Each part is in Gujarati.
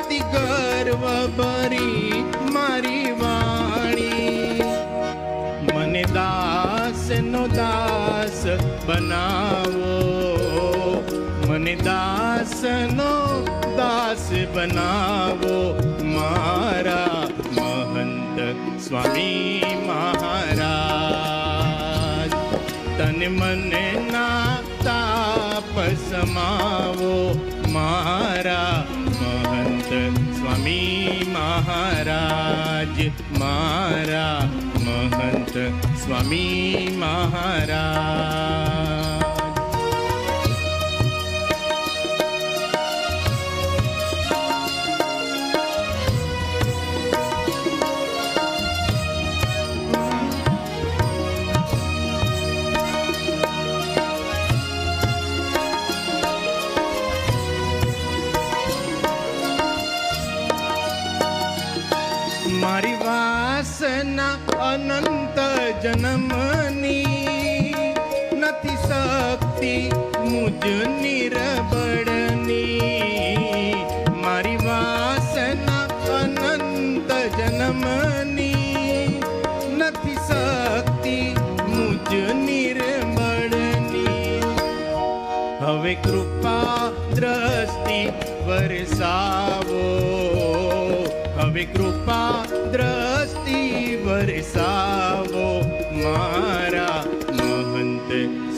અતિ ગર્વ ભરી મારી વાણી. મને દાસ નો દાસ બનાવો. મને દાસ નો દાસ બનાવો. મારા મહંત સ્વામી મહારાજ, તને મને ના તાપ સમાવો. મારા स्वामी महाराज मारा महन्त स्वामी महाराज। જન્મની નથી શક્તિ મુજ નિરબળની મારી વાસના અનંત જન્મની નથી શક્તિ મુજ નિર્બળની હવે કૃપા દ્રષ્ટિ વરસાવો હવે કૃપા દ્રષ્ટિ વરસાવો. મારા મહંત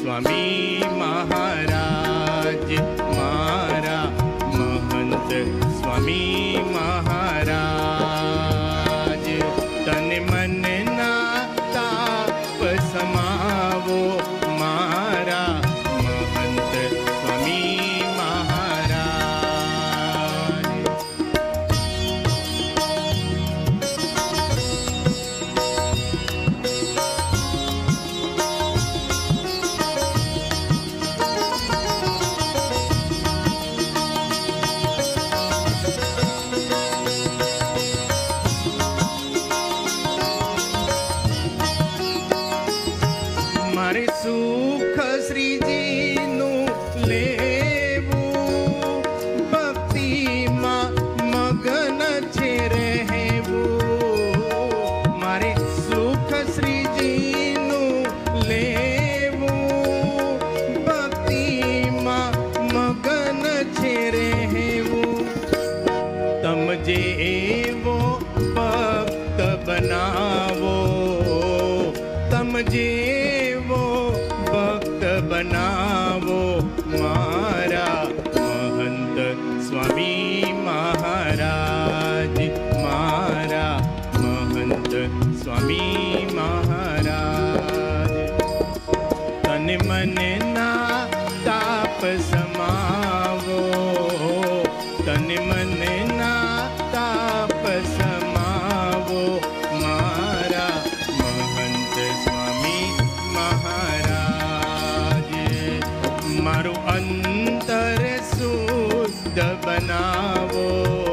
સ્વામી મહારાજ મારા મહંત સ્વામી મહારાજ. બનાવો મારા મહંત સ્વામી મહારાજ બનાવો